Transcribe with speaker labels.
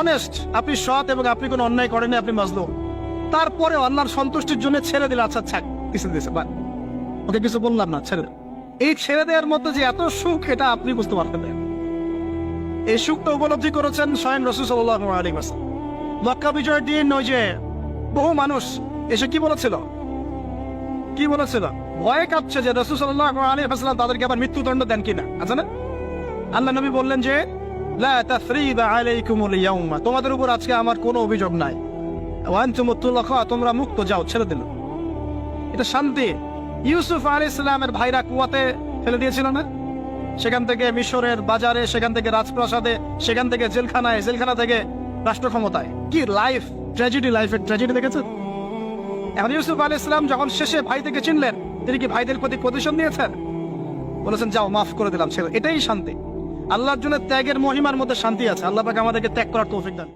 Speaker 1: Honest আপনি সৎ এবং আপনি কোনো অন্যায় করেনি আপনি মাজলুম। তারপরে আল্লাহর সন্তুষ্টির জন্য ছেড়ে দিলে আচ্ছা ছাক কিছু দিয়েছে বা ওকে, কিছু বললাম না, ছেড়ে এই ছেড়ে দেওয়ার মধ্যে যে এত সুখ, এটা আপনি বুঝতে পারতেন এই সুখটা উপলব্ধি করেছেন স্বয়ং রসুল সাল্লাহ আলী মক্কা বিজয়ের দিন ওই যে বহু মানুষ এসে কি বলেছিল? কি বলেছিল? ভয় কাঁপছে যে রসুল সাল্লাহ আলী হাসলাম তাদেরকে আবার মৃত্যুদণ্ড দেন কিনা। আছে না? আল্লাহ নবী বললেন যে তোমাদের উপর আজকে আমার কোনো অভিযোগ নাই। তোমরা মুক্ত যাও, ছেড়ে দিল। এটা শান্তি। ইউসুফ আলাইহিস সালামের ভাইরা কুয়াতে ফেলে দিয়েছিল না? সেখান থেকে মিশরের বাজারে, সেখান থেকে রাজপ্রাসাদে, সেখান থেকে জেলখানায়, জেলখানা থেকে রাষ্ট্র ক্ষমতায় কি লাইফ ট্র্যাজেডি লাইফের ট্র্যাজেডি দেখেছেন এখন ইউসুফ আলী ইসলাম যখন শেষে ভাই থেকে চিনলেন, তিনি কি ভাইদের প্রতি প্রতিশোধ নিয়েছেন? বলেছেন, যাও, মাফ করে দিলাম ছেলে এটাই শান্তি। আল্লাহর জন্য ত্যাগের মহিমার মধ্যে শান্তি আছে। আল্লাহ পাকে আমাদেরকে ত্যাগ করার তৌফিক দান